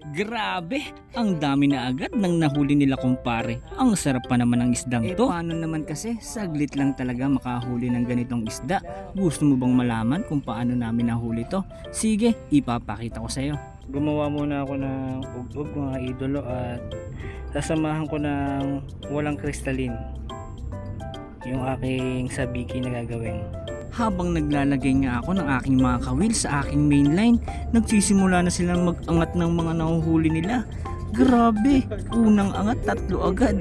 Grabe, ang dami na agad ng nahuli nila kumpare. Ang sarap pa naman ng isdang to. Eh, paano naman kasi, saglit lang talaga makahuli ng ganitong isda. Gusto mo bang malaman kung paano namin nahuli to? Sige, ipapakita ko sa'yo. Gumawa muna ako ng ugog mga idolo at sasamahan ko ng walang kristalin yung aking sabiki na gagawin. Habang naglalagay nga ako ng aking mga kawil sa aking mainline, nagsisimula na silang mag-angat ng mga nahuhuli nila. Grabe, unang angat tatlo agad.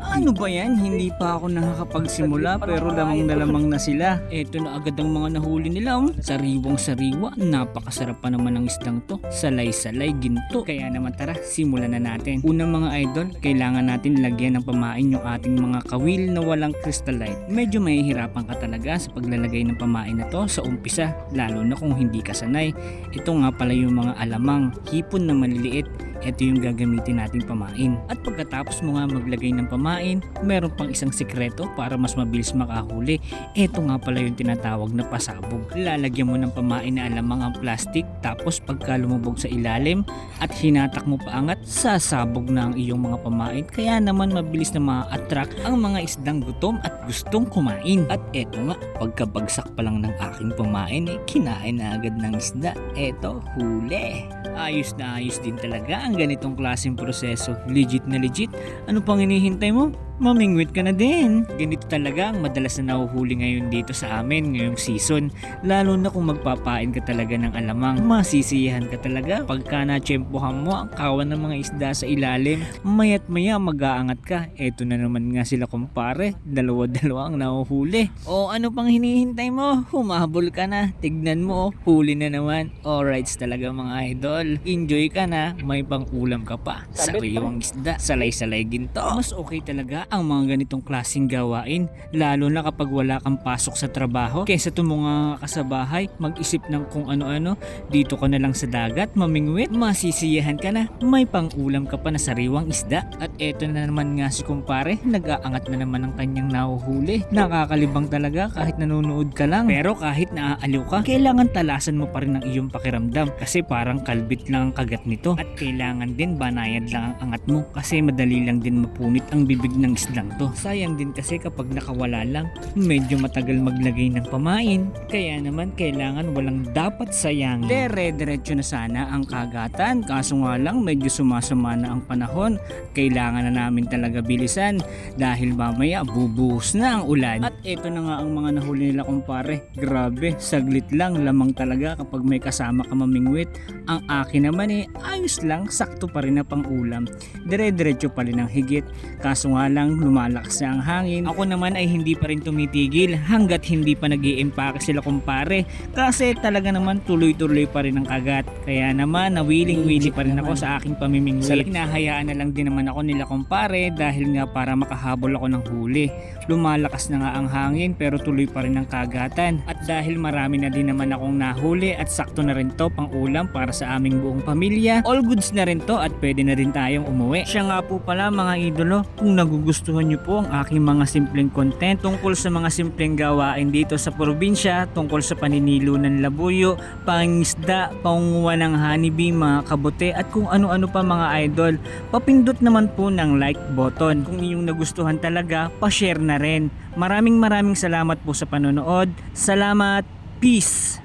Ano ba yan? Hindi pa ako nakakapagsimula pero lamang na lamang na sila. Eto na agad ang mga nahuli nila. Oh. Sariwang sariwa, napakasarap pa naman ng isdang to. Salay-salay, ginto. Kaya naman tara, simulan na natin. Unang mga idol, kailangan natin lagyan ng pamain yung ating mga kawil na walang crystallite. Medyo mahihirapan ka talaga sa paglalagay ng pamain na to sa umpisa, lalo na kung hindi ka sanay. Ito nga pala yung mga alamang, hipon na maliliit ito yung gagamitin nating pamain. At pagkatapos mo nga maglagay ng pamain, meron pang isang sikreto para mas mabilis makahuli. Ito nga pala yung tinatawag na pasabog. Lalagyan mo ng pamain na alamang ang plastic tapos pagka lumubog sa ilalim at hinatak mo paangat, sasabog na ang iyong mga pamain. Kaya naman mabilis na ma-attract ang mga isdang gutom at gustong kumain. At eto nga, pagkabagsak pa lang ng aking pamain, eh, kinain na agad ng isda. Eto, huli. Ayos na ayos din talaga ang ganitong klaseng proseso. Legit na legit. Ano pang hinihintay mo? Mamingwit ka na din. Ganito talaga ang madalas na nahuhuli ngayon dito sa amin ngayong season. Lalo na kung magpapain ka talaga ng alamang. Masisiyahan ka talaga pagka natsyempohan mo ang kawan ng mga isda sa ilalim. Mayat maya mag-aangat ka. Eto na naman nga sila kumpare. Dalawa-dalawa ang nahuhuli. O ano pang hinihintay mo? Humabol ka na. Tignan mo, oh, huli na naman. Alrights talaga mga idol. Enjoy ka na. May pang ulam ka pa. Sariwang isda. Salay-salay ginto. Mas okay talaga ang mga ganitong klaseng gawain. Lalo na kapag wala kang pasok sa trabaho. Kesa tumunga ka sa bahay, mag-isip ng kung ano-ano. Dito ka na lang sa dagat, mamingwit. Masisiyahan ka na. May pang ulam ka pa na sariwang isda. At eto na naman nga si kumpare. Nag-aangat na naman ang kanyang nahuhuli. Nakakalibang talaga kahit nanonood ka lang. Pero kahit naaaliw ka, kailangan talasan mo pa rin ang iyong pakiramdam. Kasi parang kalbit lang ang kagat nito. At kailangan din banayad lang ang angat mo. Kasi madali lang din mapunit ang bibig ng isdang to. Sayang din kasi kapag nakawala lang, medyo matagal maglagay ng pamain. Kaya naman kailangan walang dapat sayangin. Dere-diretso na sana ang kagatan. Kaso nga lang medyo sumasama na ang panahon. Kailangan na namin talaga bilisan dahil mamaya bubuhos na ang ulan. Ito na nga ang mga nahuli nila kumpare. Grabe, saglit lang lamang talaga kapag may kasama ka mamingwit. Ang akin naman eh, ayos lang, sakto pa rin na pang ulam. Dire-diretso pa rin ang higit. Kaso nga lang, lumalakas na ang hangin. Ako naman ay hindi pa rin tumitigil hanggat hindi pa nag iimpake sila kumpare. Kasi talaga naman tuloy-tuloy pa rin ang kagat. Kaya naman, nawiling-wili pa rin ako sa aking pamimingwit. Hinahayaan na lang din naman ako nila kumpare dahil nga para makahabol ako ng huli. Lumalakas na nga ang hangin pero tuloy pa rin ang kagatan. At dahil marami na din naman akong nahuli at sakto na rin to pang ulam para sa aming buong pamilya, all goods na rin to at pwede na rin tayong umuwi. Siya nga po pala mga idolo, kung nagugustuhan nyo po ang aking mga simpleng content tungkol sa mga simpleng gawain dito sa probinsya, tungkol sa paninilo ng labuyo, pangisda, pangunguha ng honeybee, mga kabote at kung ano-ano pa mga idol, papindot naman po ng like button. Kung inyong nagustuhan talaga, pa-share na rin. Maraming maraming salamat po sa panonood. Salamat. Peace.